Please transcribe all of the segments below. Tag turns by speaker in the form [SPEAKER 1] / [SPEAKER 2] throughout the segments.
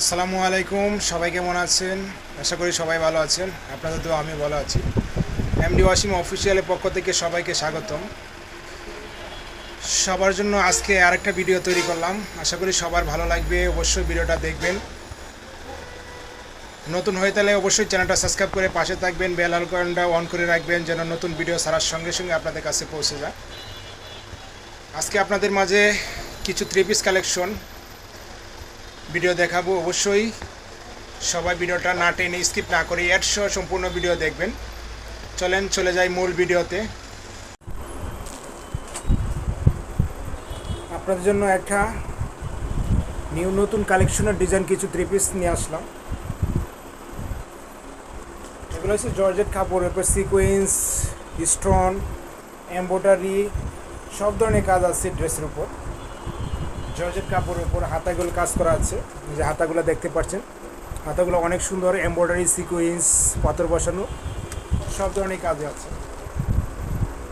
[SPEAKER 1] আসসালামু আলাইকুম, সবাই কেমন আছেন? আশা করি সবাই ভালো আছেন। আপনাদের তো আমি ভালো আছি। এমডি ওয়াসিম অফিসিয়ালের পক্ষ থেকে সবাইকে স্বাগতম। সবার জন্য আজকে আরেকটা ভিডিও তৈরি করলাম। আশা করি সবার ভালো লাগবে, অবশ্যই ভিডিওটা দেখবেন। নতুন হয়ে তাহলে অবশ্যই চ্যানেলটা সাবস্ক্রাইব করে পাশে থাকবেন, বেল আইকনটা অন করে রাখবেন, যেন নতুন ভিডিও ছাড়ার সঙ্গে সঙ্গে আপনাদের কাছে পৌঁছে যায়। আজকে আপনাদের মাঝে কিছু থ্রি পিস কালেকশন ভিডিও দেখাবো অবশ্যই। সবাই ভিডিওটা না টেনে স্কিপ না করে একশো সম্পূর্ণ ভিডিও দেখবেন। চলেন, চলে যাই মূল ভিডিওতে। আপনাদের জন্য একটা নিউ নতুন কালেকশনের ডিজাইন কিছু থ্রি পিস নিয়ে আসলাম। এগুলো হচ্ছে জর্জেট কাপড়, এরপর সিকোয়েন্স স্টোন এম্ব্রয়ডারি সব ধরনের কাজ আছে ড্রেসের উপর। জর্জেট কাপড়ের উপর হাতাগুলো কাজ করা আছে। যে হাতাগুলো দেখতে পাচ্ছেন। হাতাগুলো অনেক সুন্দর এমব্রয়ডারি সিকোয়েন্স পাথর বসানো, সব ধরনের কাজ আছে।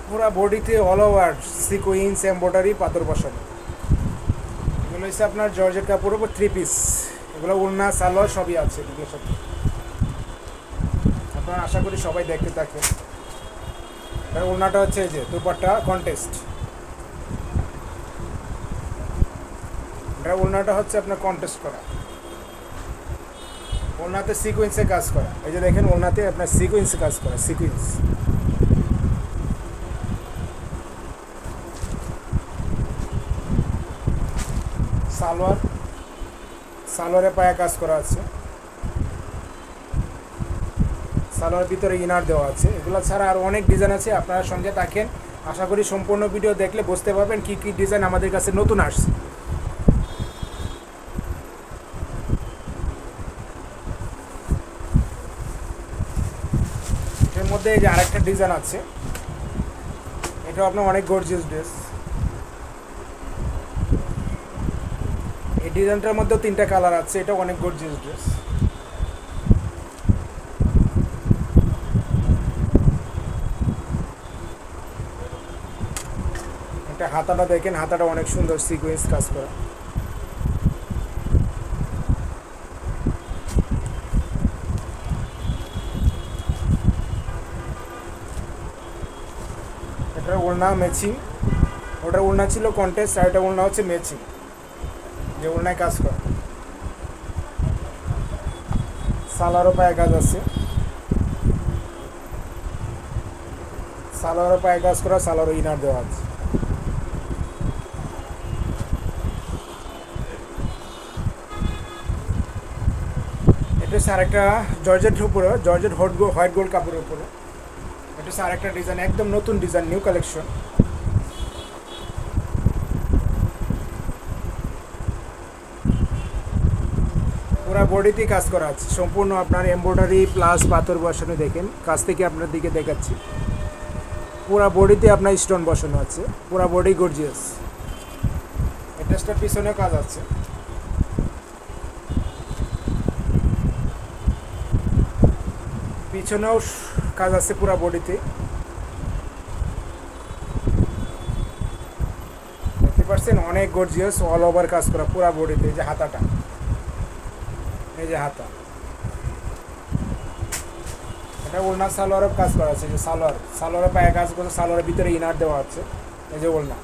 [SPEAKER 1] পুরা বডিতে অল ওভার সিকোয়েন্স এমব্রয়ডারি পাথর বসানো। এগুলো হচ্ছে আপনার জর্জেট কাপড়ের উপর থ্রি পিস এগুলো উড়না সালোয়ার, সবই আছে এগুলোর সাথে। আপনারা আশা করি সবাই দেখতে থাকেন ওড়নাটা হচ্ছে এই যে, দুপাট্টা কন্টেস্ট এটা ওড়নাটা হচ্ছে আপনার কন্টেস্ট করা। ওড়নাতে সিকোয়েন্সে কাজ করা। এই যে দেখেন, ওড়নাতে আপনার সিকোয়েন্সে কাজ করা সিকোয়েন্স সালোয়ার, সালোয়ারে পায়ে কাজ করা আছে। সালোয়ার ভিতরে ইনার দেওয়া আছে। এগুলো ছাড়া আর অনেক ডিজাইন আছে, আপনারা সঙ্গে থাকেন। আশা করি সম্পূর্ণ ভিডিও দেখলে বুঝতে পারবেন কী কী ডিজাইন আমাদের কাছে নতুন আসছে। মধ্যে এই যে আরেকটা ডিজাইন আছে। এটা আপনার অনেক গর্জিয়াস ড্রেস এই ডিজাইনটার মধ্যেও তিনটা কালার আছে এটা অনেক গর্জিয়াস ড্রেস এটা হাতাটা দেখেন, হাতাটা অনেক সুন্দর সিকোয়েন্স কাজ করা। এটার ওড়না ম্যাচিং ওটার ওড়না ছিল কন্টেস্ট আর এটা ওড়না হচ্ছে ম্যাচিং যে ওড়নায় কাজ করে। সালোয়ারও পায়ে কাজ আছে। সালোয়ারও পায়ে কাজ করা, সালোয়ারও ইনার দেওয়া আছে। এটা হচ্ছে আরেকটা জর্জেট উপরে, জর্জেট হোয়াইট গোল্ড কাপড়ের উপরে। এটা হচ্ছে আরেকটা ডিজাইন একদম নতুন ডিজাইন নিউ কালেকশন পুরা বডিতেই কাজ করা আছে। সম্পূর্ণ আপনার এমব্রয়ডারি প্লাস পাথর বসানো দেখেন। কাছ থেকে আপনার দিকে দেখাচ্ছি। পুরা বডিতে আপনার স্টোন বসানো আছে। পুরা বডি গর্জিয়াস এটাসটার পিছনে কাজ আছে। পিছনেও কাজ আছে পুরা বডিতে। দেখতে পাচ্ছেন অনেক গর্জিয়াস অল ওভার কাজ করা পুরা বডিতে, এই যে হাতাটা। এই যে হাতা। এটা ওলনা সালোয়ারও কাজ করা আছে যে সালোয়ার। সালোয়ারের পায়ে কাজ করছে, সালোয়ারের ভিতরে ইনার দেওয়া আছে, এই যে ওলনা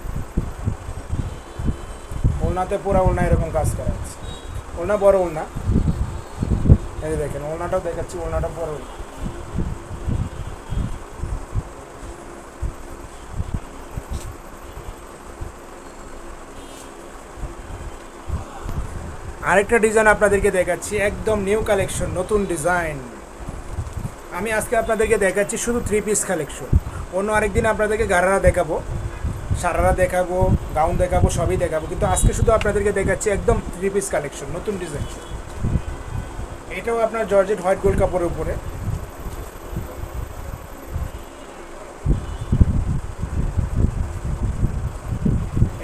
[SPEAKER 1] ওলনাতে পুরা ওলনা এরকম কাজ করা আছে। ওলনা বড় ওলনা এই দেখেন ওলনাটাও দেখাচ্ছি ওলনাটা বড় ওলনা আরেকটা ডিজাইন আপনাদেরকে দেখাচ্ছি, একদম নিউ কালেকশন নতুন ডিজাইন আমি আজকে আপনাদেরকে দেখাচ্ছি শুধু থ্রি পিস কালেকশন অন্য আরেক দিন আপনাদেরকে গারারা দেখাবো, সারারা দেখাবো গাউন দেখাবো, সবই দেখাবো। কিন্তু আজকে শুধু আপনাদেরকে দেখাচ্ছি একদম থ্রি পিস কালেকশন নতুন ডিজাইন এটাও আপনার জর্জেট হোয়াইট গোল্ড কাপড়ের উপরে।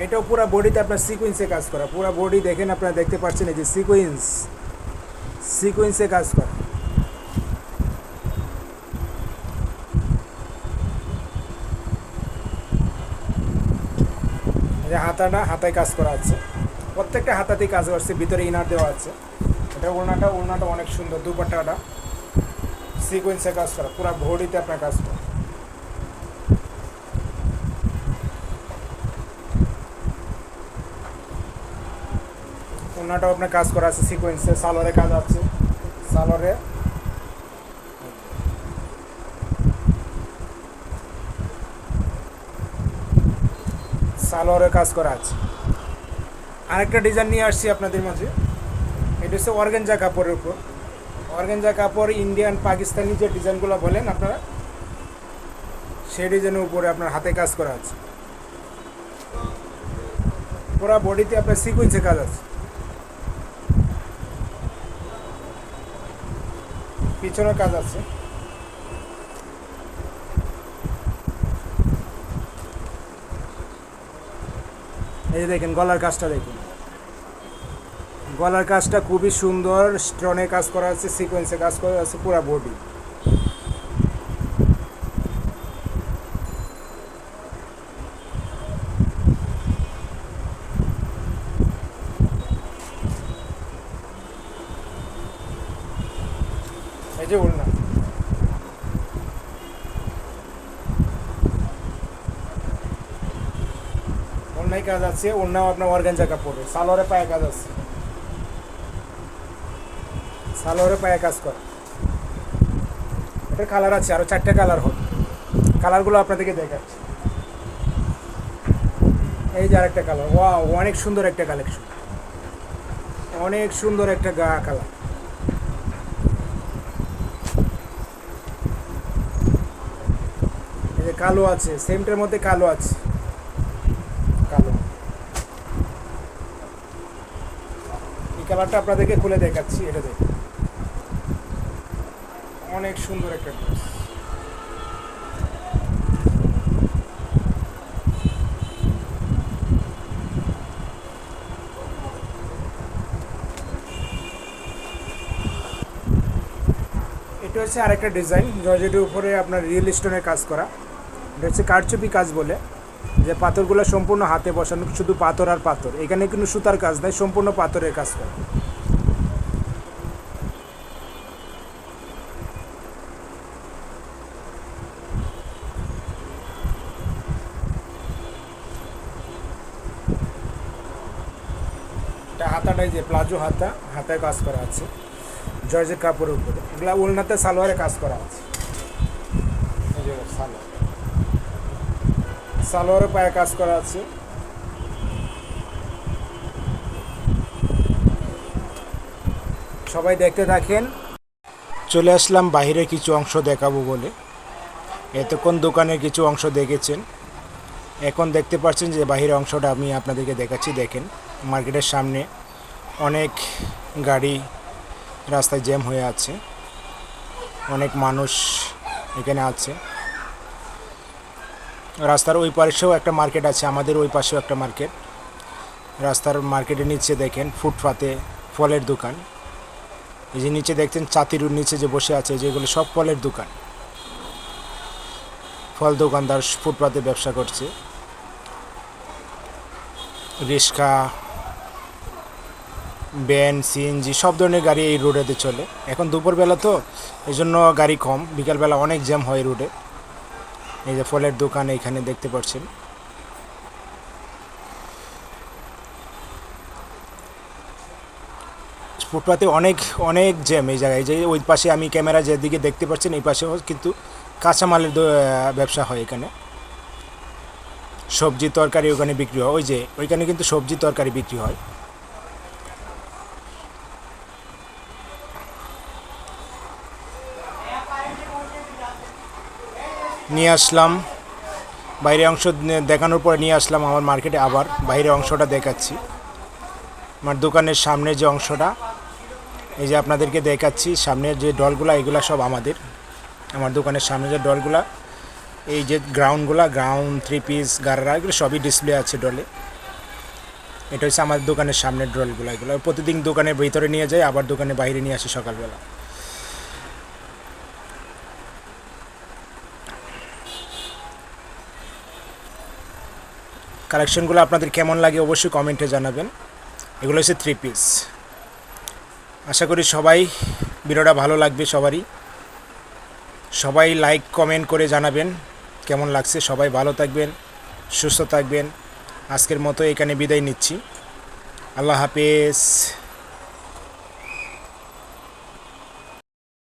[SPEAKER 1] এটাও পুরো বডিতে আপনার সিকোয়েন্সে কাজ করা। পুরো বডি দেখেন আপনারা, দেখতে পাচ্ছেন এই যে সিকোয়েন্স সিকোয়েন্সে কাজ করা। যে হাতাটা, হাতায় কাজ করা আছে। প্রত্যেকটা হাতাতেই কাজ করছে, ভিতরে ইনার দেওয়া আছে। এটা ওড়নাটা ওড়নাটা অনেক সুন্দর, দুপাট্টাটা। সিকোয়েন্সে কাজ করা, পুরো ভরিতে আপনার কাজ করা। ওড়নাটাও আপনার কাজ করা আছে সিকোয়েন্সে সালোয়ারে কাজ আছে, সালোয়ারে। সালোয়ারে কাজ করা আছে। আরেকটা ডিজাইন নিয়ে আসছি আপনাদের মাঝে। এটা হচ্ছে অর্গেঞ্জা কাপড়ের উপর। অর্গেঞ্জা কাপড় ইন্ডিয়ান পাকিস্তানি যে ডিজাইনগুলো বলেন আপনারা, সেই ডিজাইনের উপরে আপনার হাতে কাজ করা আছে। পুরা বডিতে আপনার সিকুয়েন্সে কাজ আছে। পিছনে কাজ আছে। এই যে দেখেন, গলার কাজটা দেখুন। গলার কাজটা খুবই সুন্দর স্ট্রনে কাজ করা আছে সিকোয়েন্সে কাজ করা আছে, পুরা বডি এই যে উড়না অন্যায় কাজ আছে অন্যাও আপনার অর্গানজা কাপড়ে সালোয়ারে পায়ে কাজ আছে। সালোয়ারে পায়ে কাজ করে। এটার কালার আছে আরও চারটে কালার হবে কালারগুলো আপনাদেরকে দেখাচ্ছি। এই যে আরেকটা কালার ওয়া অনেক সুন্দর একটা কালেকশন অনেক সুন্দর একটা গা কালার এই যে কালো আছে সেমটার মধ্যে কালো আছে কালো এই কালারটা আপনাদেরকে খুলে দেখাচ্ছি, এটা দেখুন। অনেক সুন্দর একটা ড্রেস। এটা হচ্ছে আরেকটা ডিজাইন জর্জেটের উপরে আপনার রিয়েল স্টোনের কাজ করা। এটা হচ্ছে কারচুপি কাজ বলে। যে পাথরগুলো সম্পূর্ণ হাতে বসানো, শুধু পাথর আর পাথর। এখানে কিন্তু সুতার কাজ নেই, সম্পূর্ণ পাথরের কাজ করা। হাতাটাই যে প্লাজো হাতা, হাতায় কাজ করা আছে। জর্জের কাপড়ের উপরে। এগুলা উলনাতে সালোয়ারে কাজ করা আছে। সালোয়ার। সালোয়ারে পায়ে কাজ করা আছে। সবাই দেখতে থাকেন। চলে আসলাম বাইরে কিছু অংশ দেখাবো বলে। এতক্ষণ দোকানের কিছু অংশ দেখেছেন। এখন দেখতে পাচ্ছেন যে বাহিরের অংশটা আমি আপনাদেরকে দেখাচ্ছি। দেখেন, মার্কেটের সামনে অনেক গাড়ি রাস্তায় জ্যাম হয়ে আছে। অনেক মানুষ এখানে আছে। রাস্তার ওই পাশেও একটা মার্কেট আছে, আমাদের ওই পাশেও একটা মার্কেট রাস্তার মার্কেটের নিচে দেখেন, ফুটপাতে ফলের দোকান। এই যে নিচে দেখছেন চাতির নিচে যে বসে আছে যেগুলো সব ফলের দোকান। ফল দোকানদার ফুটপাতে ব্যবসা করছে। রিক্সা, ভ্যান সিএনজি সব ধরনের গাড়ি এই রোডেতে চলে। এখন দুপুরবেলা তো এই জন্য গাড়ি কম, বিকালবেলা অনেক জ্যাম হয় রোডে এই যে ফলের দোকান এইখানে দেখতে পাচ্ছেন। ফুটপাতে অনেক অনেক জ্যাম এই জায়গায়। যে ওই পাশে আমি ক্যামেরা যেদিকে দেখতে পাচ্ছেন, এই পাশেও কিন্তু কাঁচামালের ব্যবসা হয় এখানে। সবজি তরকারি ওখানে বিক্রি হয়। ওই যে, ওইখানে কিন্তু সবজি তরকারি বিক্রি হয়। নিয়ে আসলাম। বাইরে অংশ দেখানোর পরে নিয়ে আসলাম আমার মার্কেটে আবার। বাইরের অংশটা দেখাচ্ছি। আমার দোকানের সামনে যে অংশটা, এই যে আপনাদেরকে দেখাচ্ছি সামনের যে ডলগুলা, এগুলা সব আমাদের। আমার দোকানের সামনে যে ডলগুলা, এই যে গ্রাউন্ডগুলা, গ্রাউন্ড, থ্রি পিস, গাররা, এগুলো সবই ডিসপ্লে আছে ডলে। এটা হচ্ছে আমার দোকানের সামনের ডলগুলো, এগুলো প্রতিদিন দোকানের ভিতরে নিয়ে যাই, আবার দোকানে বাইরে নিয়ে আসি সকালবেলা। কালেকশনগুলো আপনাদের কেমন লাগে অবশ্যই কমেন্টে জানাবেন। এগুলো হচ্ছে থ্রি পিস আশা করি সবাই ভিডিওটা ভালো লাগবে সবারই। সবাই লাইক কমেন্ট করে জানাবেন কেমন লাগছে। সবাই ভালো থাকবেন, সুস্থ থাকবেন। আজকের মতো এখানে বিদায় নিচ্ছি। আল্লাহ হাফেজ।